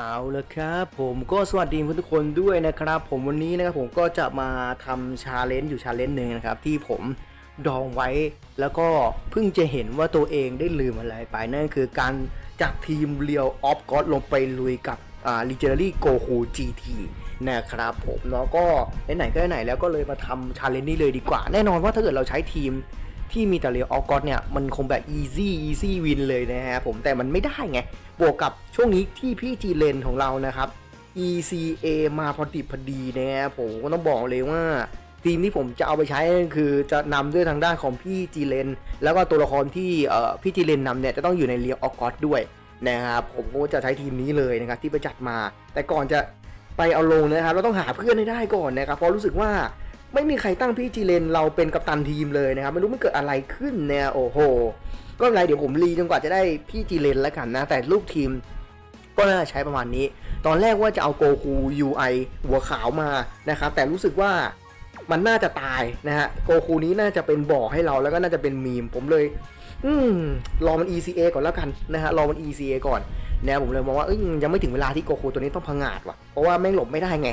เอาละครับผมก็สวัสดีทุกคนด้วยนะครับ ผมวันนี้นะครับผมก็จะมาทำชาเลนจ์อยู่ชาเลนจ์หนึ่งนะครับ ที่ผมดองไว้ แล้วก็เพิ่งจะเห็นว่าตัวเองได้ลืมอะไรไปนั่นคือการจากทีมเรียวออฟก็ลงไปลุยกับอ่า Legendary Goku GT นะครับผมแล้วก็ไหนๆก็ไหนแล้วก็เลยมาทำชาเลนจ์นี้เลยดีกว่า แน่นอนว่าถ้าเกิดเราใช้ทีม ที่มีแต่เรียออฟก็เนี่ย มันคงแบบ easy easy win เลยนะฮะผมแต่มันไม่ได้ไง บวกกับช่วงนี้ที่พี่จีเลนของเรานะครับ ECA มาพอดิบพอดีนะฮะผมก็ต้องบอกเลยว่าทีมที่ผมจะเอาไปใช้ก็คือจะนำด้วยทางด้านของพี่จีเลน แล้วก็ตัวละครที่เอ่อพี่จีเลนนำเนี่ยจะต้องอยู่ในเรียออฟก็ด้วยนะครับผมก็จะใช้ทีมนี้เลยนะครับที่ไปจัดมา แต่ก่อนจะไปเอาลงนะครับเราต้องหาเพื่อนให้ได้ก่อนนะครับเพราะรู้สึกว่า ไม่มีใครตั้งพี่จีเลนเราเป็นกัปตันทีมเลยนะครับ ไม่รู้มันเกิดอะไรขึ้นเนี่ยโอ้โห ก็ไม่เป็นไรเดี๋ยวผมรีจนกว่าจะได้พี่จีเลนแล้วกันนะ แต่รูปทีมก็น่าใช้ประมาณนี้ ตอนแรกว่าจะเอาโกคู UI หัวขาวมานะครับ แต่รู้สึกว่ามันน่าจะตายนะฮะโกคูนี้น่าจะเป็นบ่อให้เราแล้วก็น่าจะเป็นมีม ผมเลย อืมรอมัน ECA ก่อนแล้วกันนะฮะรอมัน ECA ก่อน นะผมเลยมองว่าเอ้ยยังไม่ถึงเวลาที่โกคูตัวนี้ต้องพังงาดว่ะเพราะว่าแม่งหลบไม่ได้ไง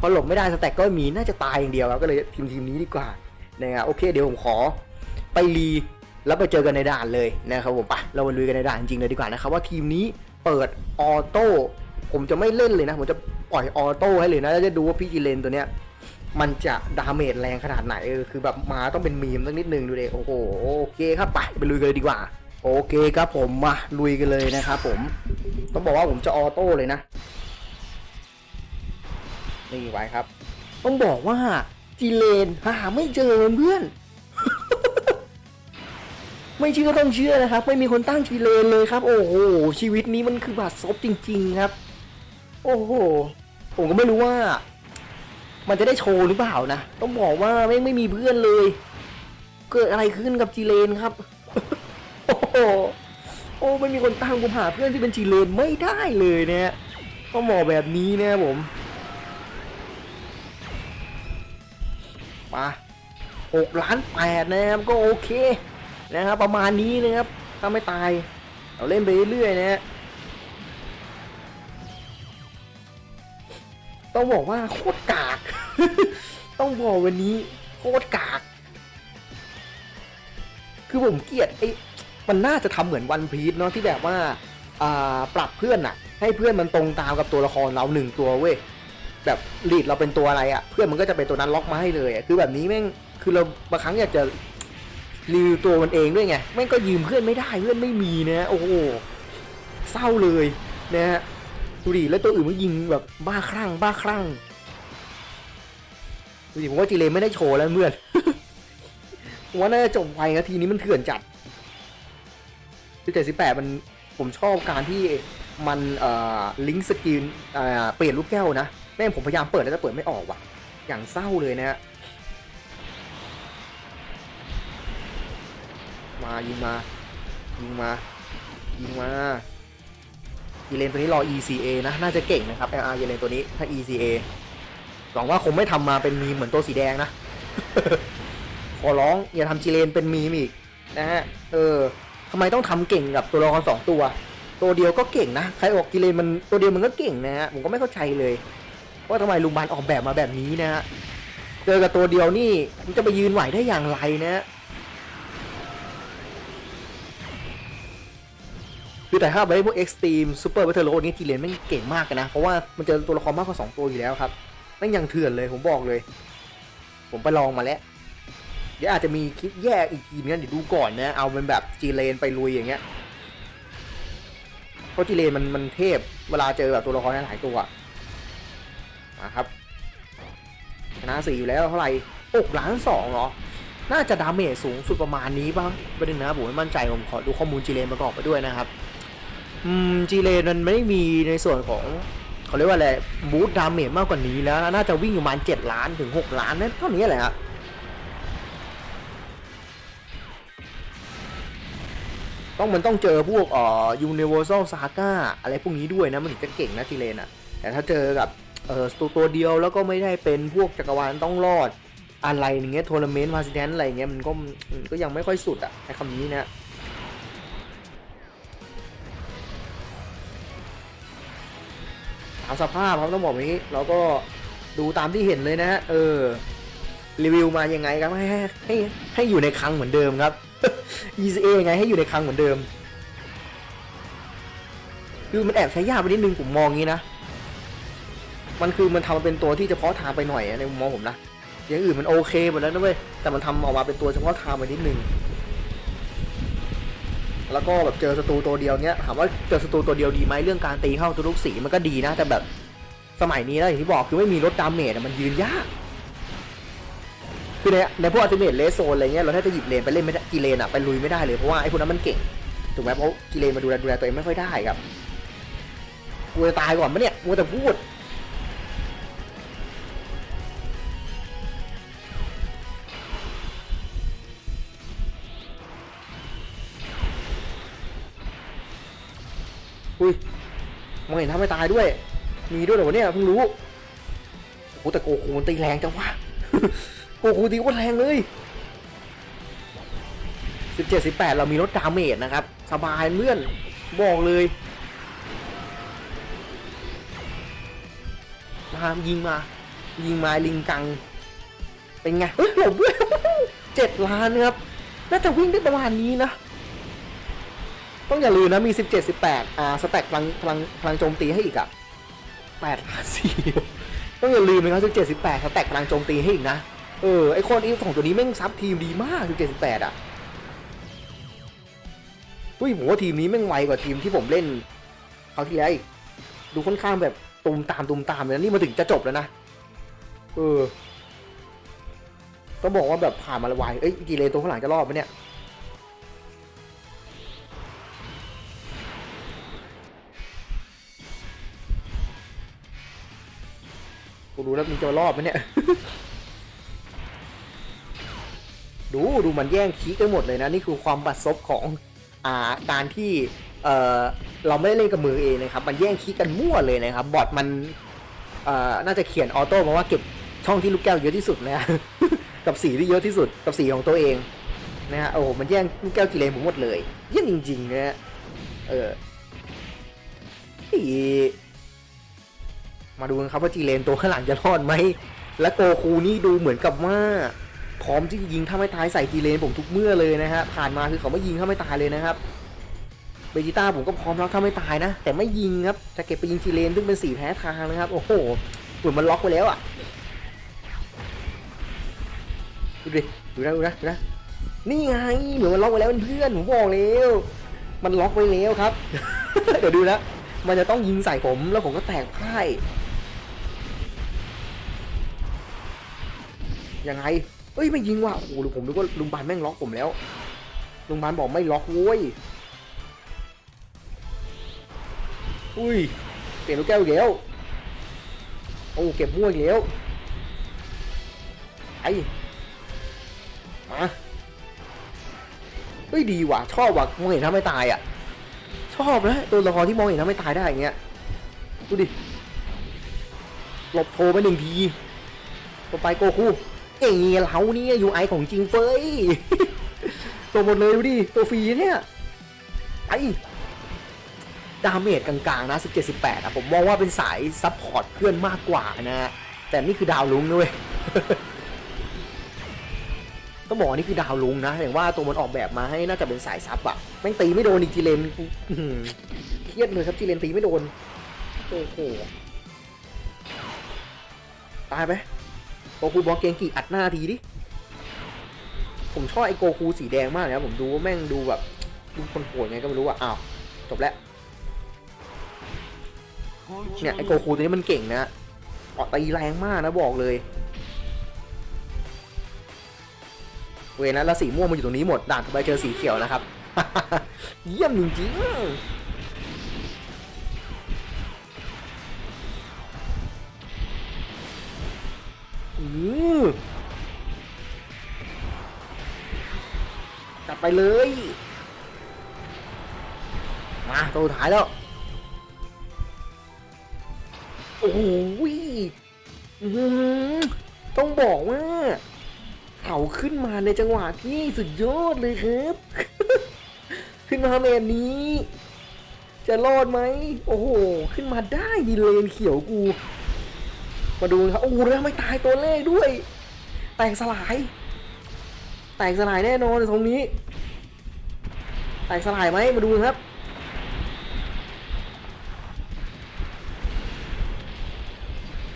พอหลบไม่ได้สแต็กก็มีน่าจะตายอย่างเดียวครับก็เลยทีมทีมนี้ดีกว่านะครับโอเคเดี๋ยวผมขอไปรีแล้วไปเจอกันในด่านเลยนะครับผมปะเรามาลุยกันในด่านจริงเลยดีกว่านะครับว่าทีมนี้เปิดออโต้ผมจะไม่เล่นเลยนะ ผมจะปล่อยออโต้ให้เลยนะแล้วจะดูว่าพี่จิเลนตัวเนี้ยมันจะดาเมจแรงขนาดไหนเออคือแบบมาต้องเป็นมีมสักนิดนึงดูเลยโอ้โหโอเคครับไปไปลุยกันเลยดีกว่า โอเคครับผมมาลุยกันเลยนะครับผม ต้องบอกว่าผมจะออโต้เลยนะ นี่ไว้ครับ ต้องบอกว่าจีเลนหาไม่เจอเพื่อน ไม่เชื่อต้องเชื่อนะครับ ไม่มีคนตั้งจีเลนเลยครับ โอ้โหชีวิตนี้มันคือบาดซบจริง ๆครับ โอ้โหผมก็ไม่รู้ว่า มันจะได้โชว์หรือเปล่านะ ต้องบอกว่าไม่ไม่มีเพื่อนเลย เกิดอะไรขึ้นกับจีเลนครับ โอ้โหโอ้ไม่มีคนตั้งผมหาเพื่อนที่เป็นจีเลนไม่ได้เลยเนี่ยต้องบอกแบบนี้นะผมมาหกล้านแปดนะครับก็โอเคนะครับประมาณนี้นะครับถ้าไม่ตายเราเล่นไปเรื่อยๆนะฮะต้องบอกว่าโคตรกาก ต้องบอกวันนี้โคตรกาก คือผมเกลียดไอ้ มันน่าจะทำเหมือนวันพีชเนาะที่แบบว่าปรับเพื่อนอะให้เพื่อนมันตรงตามกับตัวละครเราหนึ่งตัวเว้ยแบบลีดเราเป็นตัวอะไรอะ่ะเพื่อนมันก็จะเป็นตัวนั้นล็อกมาให้เลยอะคือแบบนี้แม่งคือเราบางครั้งอยากจะรีวิวตัวมันเองด้วยไงแม่งก็ยืมเพื่อนไม่ได้เพื่อนไม่มีนะโอ้โหเศร้าเลยนะฮะดูดิแล้วตัวอื่นมันยิงแบบบ้าคลั่งบ้าคลั่งดูดิผมว่าจีเลไม่ได้โชว์แล้วเพื่อนผมว่าน่าจะจบไวนะทีนี้มันเถื่อนจัด ที่เจ็ดสิบแปดมันผมชอบการที่มันเอ่อลิงก์สกรีนอ่าเปลี่ยนลูกแก้วนะแม่งผมพยายามเปิดแล้วแต่เปิดไม่ออกว่ะ อย่างเศร้าเลยนะฮะมายิงมายิงมายิงมายีเลนตัวนี้รอ ECA นะ น่าจะเก่งนะครับ LR ยีเลนตัวนี้ถ้า ECA หวังว่าคงไม่ทำมาเป็นมีเหมือนตัวสีแดงนะ ขอร้องอย่าทำจีเลนเป็นมีมอีกนะฮะ เออำไมต้องทำเก่งกับตัวละครสองตัว ตัวเดียวก็เก่งนะใครออกจีเลนมันตัวเดียวมันก็เก่งนะฮะผมก็ไม่เข้าใจเลยว่าทำไมลุงบานออกแบบมาแบบนี้นะฮะเจอกับตัวเดียวนี่มันจะไปยืนไหวได้อย่างไรนะฮะคือแต่ถ้าไปพวกเอ็กซ์ตรีมซูเปอร์เวทเทอร์โรนี่จีเลนแม่เก่งมากนะ เพราะว่ามันเจอตัวละครมากกว่า2ตัวอยู่แล้วครับแม่งยังเถื่อนเลยผมบอกเลย ผมไปลองมาแล้ว เดี๋ยวอาจจะมีคลิปแยกอีกทีนึงเดี๋ยวดูก่อนนะ เอาเป็นแบบจีเลนไปลุยอย่างเงี้ยเพราะจีเลนมันมันเทพเวลาเจอแบบตัวละครหลายตัวมาครับชนะสี่อยู่แล้วเท่าไหร่อกล้านสองเหรอ น่าจะดาเมจสูงสุดประมาณนี้ป่ะประเด็นนะผมไม่มั่นใจผมขอดูข้อมูลจีเลนประกอบไปด้วยนะครับ อืมจีเลนมันไม่มีในส่วนของเขาเรียกว่าอะไรบูทดาเมจมากกว่านี้แล้ว น่าจะวิ่งอยู่ประมาณเจ็ดล้านถึงหกล้านนั่นเท่านี้แหละฮะ ต้องมันต้องเจอพวกอ่อ Universal Saga อะไรพวกนี้ด้วยนะ มันถึงจะเก่งนะจีเลนอะแต่ถ้าเจอกับเออตัวตัวเดียวแล้วก็ไม่ได้เป็นพวกจักรวาลต้องรอดอะไรอย่างเงี้ยทัวร์นาเมนต์มาซิเดนอะไรเงี้ยมันก็มันก็ยังไม่ค่อยสุดอะในคำนี้นะตามสภาพครับต้องบอกแบบนี้เราก็ดูตามที่เห็นเลยนะฮะเออรีวิวมายังไงครับให้ให้ให้ให้อยู่ในคลังเหมือนเดิมครับ ECA ยังไงให้อยู่ในคลังเหมือนเดิม คือมันแอบใช้ยากไปนิดนึงผมมองงี้นะ มันคือมันทำมาเป็นตัวที่เฉพาะทางไปหน่อยในมุมมองผมนะ อย่างอื่นมันโอเคหมดแล้วนะเว้ย แต่มันทำออกมาเป็นตัวเฉพาะทางไปนิดนึง แล้วก็แบบเจอศัตรูตัวเดียวเนี้ยถามว่าเจอศัตรูตัวเดียวดีไหมเรื่องการตีเข้าทุกสีมันก็ดีนะ แต่แบบสมัยนี้นะอย่างที่บอกคือไม่มีรถดาเมจอะมันยืนยาก คือในในพวกอัลติเมทเลสโซนอะไรเงี้ยเราถ้าจะหยิบเลนไปเล่นไม่ได้กีเลนอะไปลุยไม่ได้เลยเพราะว่าไอ้พวกนั้นมันเก่งถูกไหมเพราะกีเลนมาดูแลดูแลตัวเองไม่ค่อยได้ครับกูจะตายก่อนปะเนี่ยกูแต่พูดอุ้ยมองเห็นทำให้ตายด้วย มีด้วยเหรอเนี่ยเพิ่งรู้โอ้แต่โกคูมันตีแรงจังวะ โกคูตีว่าแรงเลยสิบเจ็ดสิบแปดเรามีรถดาเมจนะครับ สบายเลื่อนบอกเลยมายิงมา ยิงมาลิงกัง เป็นไงเฮ้ยหลบด้วยเจ็ดล้านครับ น่าจะวิ่งได้ประมาณนี้นะ ต้องอย่าลืมนะ มี 17 18 อ่า สแต็กพลังพลังพลังโจมตีให้อีกอะ8ล้านสี่ต้องอย่าลืมนะครับ17 18 สแต็กพลังโจมตีให้อีกนะ เออ ไอคอนอีสองตัวนี้แม่งซับทีมดีมาก17 18อะอุ้ยผมว่าทีมนี้แม่งไวกว่าทีมที่ผมเล่นเขาวที่แล้วอีกดูค่อนข้างแบบตุมตามตุมตามเลยนะนี่มาถึงจะจบแล้วนะเออต้องบอกว่าแบบผ่านมาละไวเอ้ยกีเลนตัวข้างหลังจะรอดไหมเนี่ยกูดูแล้วมันจะรอบไหมเนี่ย ดูดูมันแย่งคีกันหมดเลยนะ นี่คือความบัดซบของอ่าการที่เออเราไม่ได้เล่นกับมือเองนะครับ มันแย่งคีกันมั่วเลยนะครับ บอทมันเอ่อน่าจะเขียนออโต้มาว่าเก็บช่องที่ลูกแก้วเยอะที่สุดนะกับสีที่เยอะที่สุดกับสีของตัวเองนะฮะโอ้โหมันแย่งลูกแก้วกิเลนผมหมดเลยเยี่ยมจริงๆนะฮะเอออีมาดูกันครับว่าจีเลนตัวข้างหลังจะรอดไหมและโกคูนี่ดูเหมือนกับว่า พร้อมที่จะยิงถ้าไม่ตายใส่จีเลนผมทุกเมื่อเลยนะฮะผ่านมาคือเขาไม่ยิงถ้าไม่ตายเลยนะครับเบจิต้าผมก็พร้อมแล้วถ้าไม่ตายนะ แต่ไม่ยิงครับจะเก็บไปยิงจีเลนซึ่งเป็นสีแพ้ทางนะครับ โอ้โหเหมือนมันล็อกไปแล้วอะดูดิดูนะดูนะดูนะนี่ไงเหมือนมันล็อกไว้แล้วเพื่อนผมบอกแล้วมันล็อกไว้แล้วครับ เดี๋ยวดูนะ มันจะต้องยิงใส่ผมแล้วผมก็แตกพ่ายยังไง เอ้ยไม่ยิงว่ะโอ้โหผมนึกว่าลุงบานแม่งล็อกผมแล้วลุงบานบอกไม่ล็อกโว้ยอุ้ยเปลี่ยนลูกแก้วอีกแล้วโอ้เก็บมั่วอีกแล้วไอ้มาเฮ้ยดีว่ะชอบว่ะมองเห็นถ้าไม่ตายอะ ชอบนะตัวละครที่มองเห็นถ้าไม่ตายได้อย่างเงี้ยดูดิหลบโทรไปหนึ่งทีต่อไปโกคู เอ๋เรานี่ยยูไอของจริงเฟ้ยตัวหมดเลยดูดิ ตัวฟรีเนี่ยไอดาเมจกลางๆนะ 17 18อะผมมองว่าเป็นสายซับพอร์ตเพื่อนมากกว่านะ แต่นี่คือดาวลุงด้วยต้องบอกนี่คือดาวลุงนะอย่างว่าตัวมันออกแบบมาให้น่าจะเป็นสายซับอะแม่งตีไม่โดนอีกจีเลนเครียดเลยครับจีเลนตีไม่โดน โอ้โห ตายไหม โกคูบอกเกงกีอัดหน้าทีดิ ผมชอบไอ้โกคูสีแดงมากนะผมดูว่าแม่งดูแบบดูคนโหดไงก็ไม่รู้อะอ้าวจบแล้ว เนี่ยไอ้โกคูตัวนี้มันเก่งนะออกตีแรงมากนะบอกเลย เวนะแล้วสีม่วงมาอยู่ตรงนี้หมดด่านต่อไปเจอสีเขียวนะครับ เยี่ยมจริงๆ จัดไปเลย มาตัวสุดท้ายแล้ว โอ้โหอื้อหือต้องบอกว่า เขาขึ้นมาในจังหวะที่สุดยอดเลยครับ ขึ้นมาแบบนี้ จะรอดไหม โอ้โห ขึ้นมาได้ดีเลนเขียวกู มาดูครับโอ้โหแล้วไม่ตายตัวเลขด้วย แตกสลาย แตกสลายแน่นอนตรงนี้ แตกสลายไหมมาดูครับ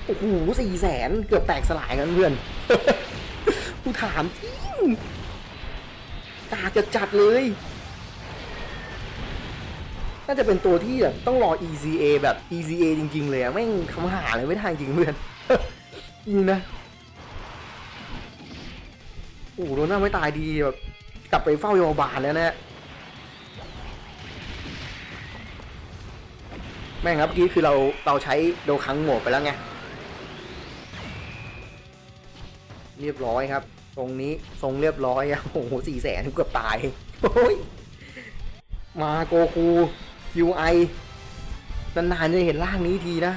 โอ้โหสี่แสนเกือบแตกสลายกันเพื่อนกูถามจริงตาจะจัดเลย น่าจะเป็นตัวที่แบบต้องรอ ECA แบบ ECA จริง ๆ เลยอะแม่งคำหาเลยไม่ได้จริงเพื่อนจริงนะโอ้โหโดนหน้าไม่ตายดีแบบกลับไปเฝ้าโยบาลแล้วนะแม่งครับเมื่อกี้คือเราเราใช้โดคังโหมดไปแล้วไงเรียบร้อยครับ ตรงนี้ทรงเรียบร้อยอะโอ้โหสี่แสนเกือบตายโอ้ยมาโกคู QI นานๆจะเห็นร่างนี้ทีนะ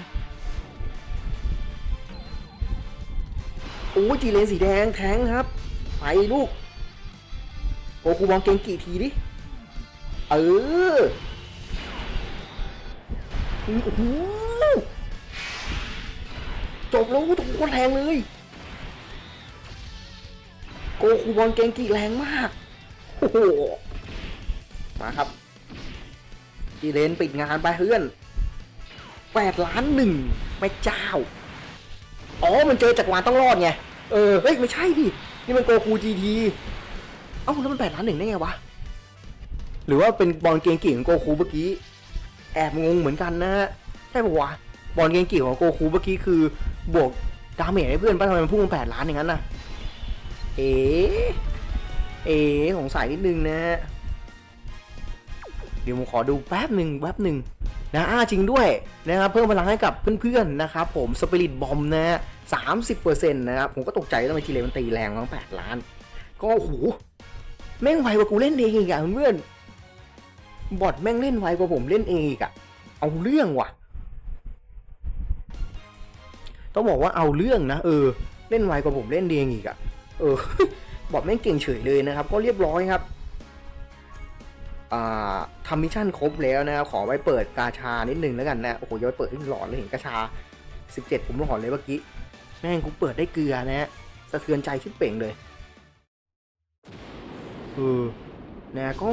โอ้จีเลนสีแดงแทงครับ ไปลูกโกคูมองเกงกี่ทีดิ เออโอ้โหจบแล้วถูกคนแรงเลยโกคูบอลเกงกี่แรงมากโอ้โหมาครับ จีเลนปิดงานไปเพื่อนแปดล้านหนึ่งแม่เจ้า อ๋อ มันเจอจักรวาลต้องรอดไง เออ เฮ้ย ไม่ใช่ดิ นี่มันโกคูจีที เอ้า แล้วมันแปดล้านหนึ่งได้ไงวะ หรือว่าเป็นบอลเกงกีของโกคูเมื่อกี้ แอบงงเหมือนกันนะฮะใช่ปะวะ บอลเกงกีของโกคูเมื่อกี้คือบวกดาเมจให้เพื่อนป่ะทำไมมันพุ่งแปดล้านอย่างนั้นน่ะ เอ๋ เอ๋สงสัยนิดนึงนะฮะ เดี๋ยวผมขอดูแป๊บหนึ่งแป๊บหนึ่งนะอ้าจริงด้วยนะครับเพิ่มพลังให้กับเพื่อนๆนะครับผมสปิริตบอมนะฮะสามสิบเปอร์เซ็นต์นะครับผมก็ตกใจทำไมทีเลมันตีแรงตั้งแปดล้าน ก็โอ้โหแม่งไวกว่ากูเล่นเองอีกอะเพื่อนบอทแม่งเล่นไวกว่าผมเล่นเองอีกอะเอาเรื่องว่ะ ต้องบอกว่าเอาเรื่องนะเออ เล่นไวกว่าผมเล่นเองอีกอะเออบอทแม่งเก่งเฉยเลยนะครับ ก็เรียบร้อยครับ ทำมิชชั่นครบแล้วนะครับขอไว้เปิดกาชานิดนึงแล้วกันนะโอ้โหยังไปเปิดที่หลอนเลยเห็นกาชา 17 ผมหลอนเลยเมื่อกี้แม่งกูเปิดได้เกลือนะฮะสะเทือนใจชิบเป่งเลยเออนะก็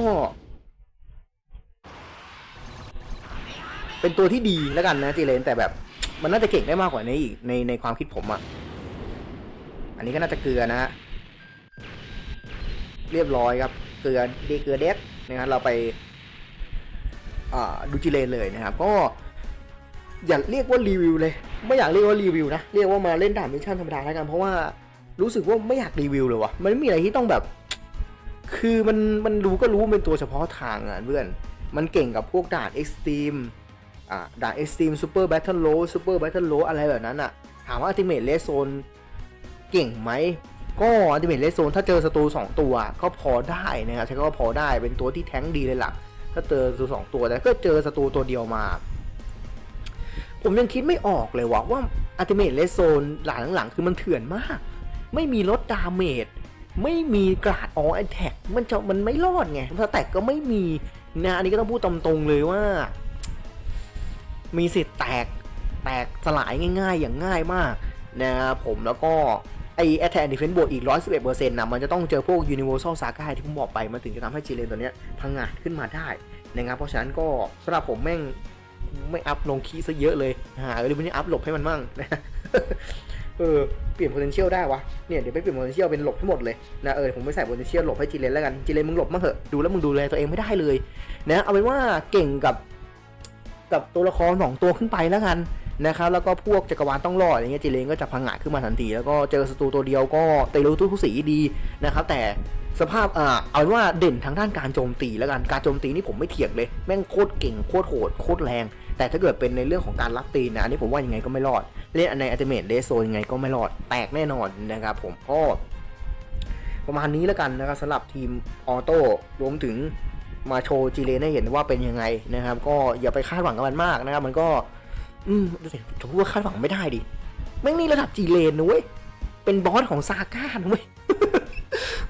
เป็นตัวที่ดีแล้วกันนะจีเลนแต่แบบมันน่าจะเก่งได้มากกว่านี้อีกในในความคิดผมอะ่ะ อันนี้ก็น่าจะเกลือนะฮะเรียบร้อยครับ เกลือเดเกลือเดส นะครับเราไปดูจิเลนเลยนะครับ ก็อย่าเรียกว่ารีวิวเลย ไม่อยากเรียกว่ารีวิวนะเรียกว่ามาเล่นด่านมิชชั่นธรรมดาแล้วกันเพราะว่ารู้สึกว่าไม่อยากรีวิวเลยวะมันไม่มีอะไรที่ต้องแบบ คือมันมันรู้ก็รู้เป็นตัวเฉพาะทางอะเพื่อนมันเก่งกับพวกด่านเอ็กซ์ตรีมอ่าด่านเอ็กซ์ตรีมซูเปอร์แบทเทิลโลซูเปอร์แบทเทิลโลอะไรแบบนั้นอะถามว่าอัลติเมทเลสโซนเก่งไหม ก็อัลติเมทเลสโซนถ้าเจอศัตรู2 ตัวก็พอได้นะครับใช้คำว่าพอได้เป็นตัวที่แท้งดีเลยล่ะ ถ้าเจอศัตรูสองตัวแต่ก็เจอศัตรูตัวเดียวมา ผมยังคิดไม่ออกเลยว่าว่าอัลติเมทเลสโซนหลังหลังคือมันเถื่อนมาก ไม่มีลดดาเมจไม่มีกราดออแอนแท็กมันจะมันไม่รอดไงถ้าแตกก็ไม่มีนะอันนี้ก็ต้องพูดตรงๆเลยว่า มีสิทธิ์แตกแตกสลายง่าย ๆ อย่างง่ายมากนะครับผมแล้วก็ ไอแอตแทกดิเฟน c ์บวกอีก 111%นะมันจะต้องเจอพวก Universal Saga ที่ผมบอกไป มันถึงจะทำให้จีเลนตัวเนี้ยพังงาดขึ้นมาได้นะครับเพราะฉะนั้นก็สำหรับผมแม่งไม่อัพลงคีซะเยอะเลยหาเลยวันนี้อัพหลบให้มันมั่งนะเออเปลี่ยน potential ได้วะเนี่ยเดี๋ยวไปเปลี่ยน potential เป็นหลบทั้งหมดเลยนะเออผมไม่ใส่ potential หลบให้จีเลนแล้วกันจีเลนมึงหลบมาเหอะดูแล้วมึงดูแลตัวเองไม่ได้เลยนะเอาเป็นว่าเก่งกับกับตัวละครสองตัวขึ้นไปแล้วกัน นะครับแล้วก็พวกจักรวาลต้องรอดอย่างเงี้ยจีเลนก็จะพังงาดขึ้นมาทันที แล้วก็เจอศัตรูตัวเดียวก็เตะรู้ทุกสีดีนะครับแต่สภาพอ่าเอาเป็นว่าเด่นทางด้านการโจมตีแล้วกันการโจมตีนี่ผมไม่เถียงเลย แม่งโคตรเก่งโคตรโหดโคตรแรง แต่ถ้าเกิดเป็นในเรื่องของการรับตีนนะอันนี้ผมว่ายังไงก็ไม่รอด เล่นในอัลติเมทเดโซยังไงก็ไม่รอดแตกแน่นอนนะครับผมก็ประมาณนี้แล้วกันนะครับสำหรับทีมออโต้รวมถึงมาโชว์จีเลนให้เห็นว่าเป็นยังไงนะครับ ก็อย่าไปคาดหวังกับมันมากนะครับ มันก็ อืมจะพูดว่าคาดหวังไม่ได้ดิแม่งนี่ระดับจีเลนนะเว้ย เป็นบอสของซาก้านะเว้ย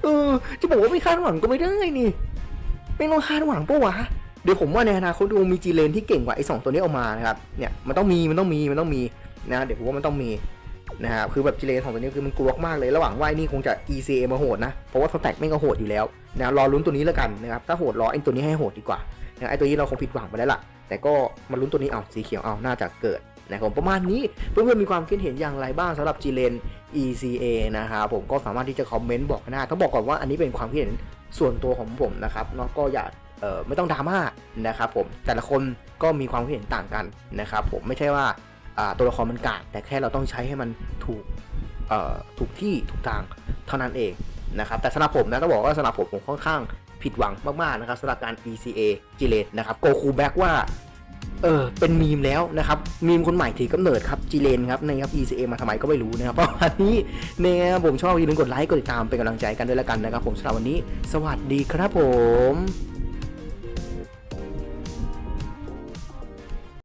เออจะบอกว่าไม่คาดหวังก็ไม่ได้นี่ไม่ต้องคาดหวังปะวะเดี๋ยวผมว่าในอนาคตคงมีจีเลนที่เก่งกว่าไอ้สองตัวนี้ออกมานะครับเนี่ยมันต้องมีมันต้องมีมันต้องมีนะเดี๋ยวผมว่ามันต้องมีนะครับคือแบบจีเลนของตัวนี้คือมันกลัวมากเลยระหว่างว่าไอ้นี่คงจะ ECA มาโหดนะเพราะว่าสแต็กไม่ก็โหดอยู่แล้วนะรอลุ้นตัวนี้แล้วกันนะครับถ้าโหดรอไอ้ตัวนี้ให้โหดดีกว่านะไอ้ตัวนี้เราคงผิดหวังไปแล้วล่ะ แต่ก็มาลุ้นตัวนี้เอาสีเขียวเอาน่าจะเกิดนะครับประมาณนี้เพื่อนๆมีความคิดเห็นอย่างไรบ้างสำหรับ g l e n ECA นะครับผมก็สามารถที่จะคอมเมนต์บอกกันได้ต้องบอกก่อนว่าอันนี้เป็นความคิดเห็นส่วนตัวของผมนะครับเนาะก็อย่าเออไม่ต้องดราม่านะครับผมแต่ละคนก็มีความคิดเห็นต่างกันนะครับผมไม่ใช่ว่าตัวละครมันกากแต่แค่เราต้องใช้ให้มันถูกถูกที่ถูกทางเท่านั้นเองนะครับแต่สำหรับผมนะต้องบอกว่าสำหรับผมผมค่อนข้าง ผิดหวังมากๆนะครับสำหรับการ ECA จิเลนนะครับโกคูแบ็กว่าเออเป็นมีมแล้วนะครับมีมคนใหม่ถือกำเนิดครับจีเลนครับนะครับ ECA มาทำไมก็ไม่รู้นะครับเพราะวันนี้เนี่ยผมชอบอย่าลืมกดไลค์กดติดตามเป็นกำลังใจกันด้วยละกันนะครับผมสำหรับวันนี้ สวัสดีครับผม